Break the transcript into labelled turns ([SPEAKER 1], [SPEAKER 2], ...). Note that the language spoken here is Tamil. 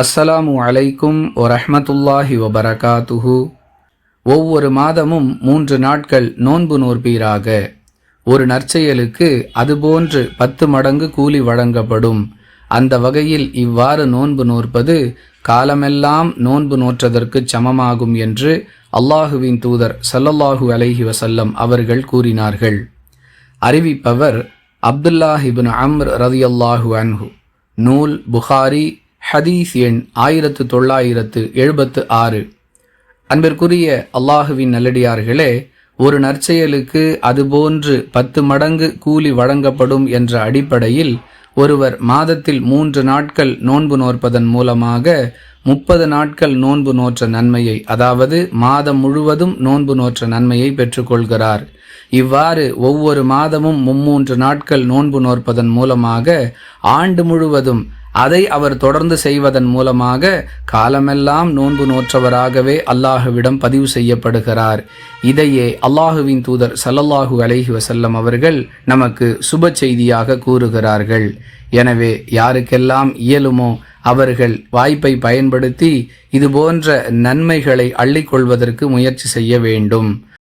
[SPEAKER 1] அஸ்ஸலாமு அலைக்கும் வரஹ்மத்துல்லாஹி வபரகாத்துஹு. ஒவ்வொரு மாதமும் மூன்று நாட்கள் நோன்பு நோற்பீராக. ஒரு நற்செயலுக்கு அதுபோன்று பத்து மடங்கு கூலி வழங்கப்படும். அந்த வகையில் இவ்வாறு நோன்பு நோற்பது காலமெல்லாம் நோன்பு நோற்றதற்கு சமமாகும் என்று அல்லாஹுவின் தூதர் சல்லல்லாஹு அலைஹி வசல்லம் அவர்கள் கூறினார்கள். அறிவிப்பவர் அப்துல்லாஹிபின் அம்ர் ரதியல்லாஹு அன்ஹு. நூல் புகாரி ஹதீஸ் எண் ஆயிரத்து தொள்ளாயிரத்து எழுபத்து ஆறு. அன்பிற்குரிய அல்லாஹுவின் நல்லடியார்களே ஒரு நற்செயலுக்கு அதுபோன்று பத்து மடங்கு கூலி வழங்கப்படும் என்ற அடிப்படையில் ஒருவர் மாதத்தில் மூன்று நாட்கள் நோன்பு நோற்பதன் மூலமாக முப்பது நாட்கள் நோன்பு நோற்ற நன்மையை அதாவது மாதம் முழுவதும் நோன்பு நோற்ற நன்மையை பெற்றுக்கொள்கிறார். இவ்வாறு ஒவ்வொரு மாதமும் மும்மூன்று நாட்கள் நோன்பு நோற்பதன் மூலமாக ஆண்டு முழுவதும் அதை அவர் தொடர்ந்து செய்வதன் மூலமாக காலமெல்லாம் நோன்பு நோற்றவராகவே அல்லாஹுவிடம் பதிவு செய்யப்படுகிறார். இதையே அல்லாஹுவின் தூதர் சல்லல்லாஹு அலைஹி வசல்லம் அவர்கள் நமக்கு சுப செய்தியாக கூறுகிறார்கள். எனவே யாருக்கெல்லாம் இயலுமோ அவர்கள் வாய்ப்பை பயன்படுத்தி இதுபோன்ற நன்மைகளை அள்ளிக்கொள்வதற்கு முயற்சி செய்ய வேண்டும்.